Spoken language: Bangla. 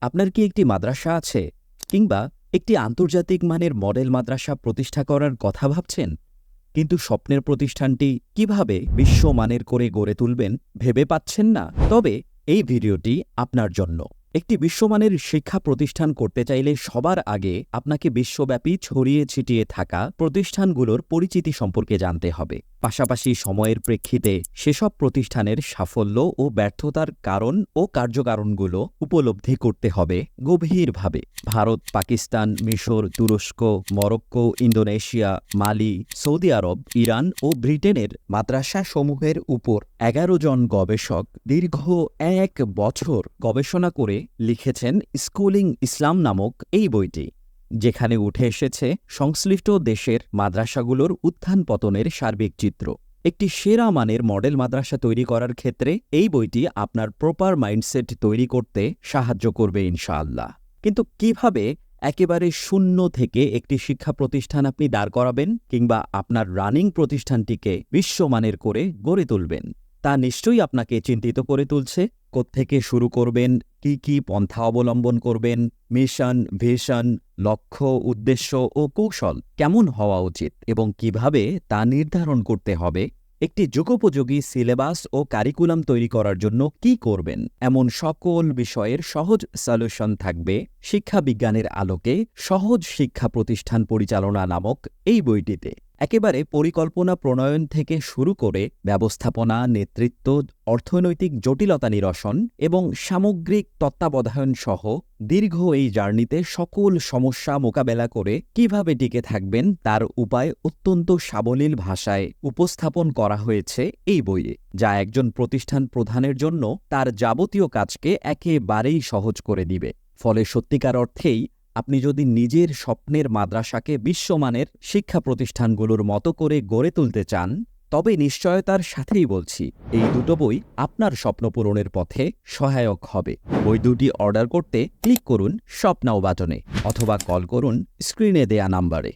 আপনার কি একটি মাদ্রাসা আছে কিংবা একটি আন্তর্জাতিক মানের মডেল মাদ্রাসা প্রতিষ্ঠা করার কথা ভাবছেন? কিন্তু স্বপ্নের প্রতিষ্ঠানটি কীভাবে বিশ্বমানের করে গড়ে তুলবেন ভেবে পাচ্ছেন না। তবে এই ভিডিওটি আপনার জন্য। একটি বিশ্বমানের শিক্ষা প্রতিষ্ঠান করতে চাইলে সবার আগে আপনাকে বিশ্বব্যাপী ছড়িয়ে ছিটিয়ে থাকা প্রতিষ্ঠানগুলোর পরিচিতি সম্পর্কে জানতে হবে। পাশাপাশি সময়ের প্রেক্ষিতে সেসব প্রতিষ্ঠানের সাফল্য ও ব্যর্থতার কারণ ও কার্যকারণগুলো উপলব্ধি করতে হবে গভীরভাবে। ভারত, পাকিস্তান, মিশর, তুরস্ক, Morocco, Indonesia, Mali, Saudi Arab, Iran ও ব্রিটেনের মাদ্রাসা সমূহের উপর এগারো জন গবেষক দীর্ঘ এক বছর গবেষণা করে লিখেছেন স্কুলিং ইসলাম নামক এই বইটি, যেখানে উঠে এসেছে সংশ্লিষ্ট দেশের মাদ্রাসাগুলোর উত্থান পতনের সার্বিক চিত্র। একটি সেরা মানের মডেল মাদ্রাসা তৈরি করার ক্ষেত্রে এই বইটি আপনার প্রপার মাইন্ডসেট তৈরি করতে সাহায্য করবে ইনশাআল্লাহ। কিন্তু কীভাবে একেবারে শূন্য থেকে একটি শিক্ষা প্রতিষ্ঠান আপনি দাঁড় করাবেন কিংবা আপনার রানিং প্রতিষ্ঠানটিকে বিশ্বমানের করে গড়ে তুলবেন? তা নিশ্চয়ই আপনাকে চিন্তিত করে তুলছে। কোত্থেকে শুরু করবেন? কি কি পন্থা অবলম্বন করবেন? মিশন ভিশন লক্ষ্য, উদ্দেশ্য ও কৌশল কেমন হওয়া উচিত এবং কীভাবে তা নির্ধারণ করতে হবে? একটি যুগোপযোগী সিলেবাস ও কারিকুলাম তৈরি করার জন্য কি করবেন? এমন সকল বিষয়ের সহজ সলিউশন থাকবে। শিক্ষা বিজ্ঞানের আলোকে সহজ শিক্ষা প্রতিষ্ঠান পরিচালনা নামক এই বইটিতে। একেবারে পরিকল্পনা প্রণয়ন থেকে শুরু করে ব্যবস্থাপনা, নেতৃত্ব, অর্থনৈতিক জটিলতা নিরসন এবং সামগ্রিক তত্ত্বাবধায়ন সহ দীর্ঘ এই জার্নিতে সকল সমস্যা মোকাবেলা করে কীভাবে টিকে থাকবেন তার উপায় অত্যন্ত সাবলীল ভাষায় উপস্থাপন করা হয়েছে এই বইয়ে, যা একজন প্রতিষ্ঠান প্রধানের জন্য তার যাবতীয় কাজকে একেবারেই সহজ করে দিবে। ফলে সত্যিকার অর্থেই আপনি যদি নিজের স্বপ্নের মাদ্রাসাকে বিশ্বমানের শিক্ষা প্রতিষ্ঠানগুলোর মতো করে গড়ে তুলতে চান, তবে নিশ্চয়তার সাথেই বলছি, এই দুটো বই আপনার স্বপ্ন পূরণের পথে সহায়ক হবে। বই দুটি অর্ডার করতে ক্লিক করুন স্বপ্নাও বাটনে অথবা কল করুন স্ক্রিনে দেয়া নাম্বারে।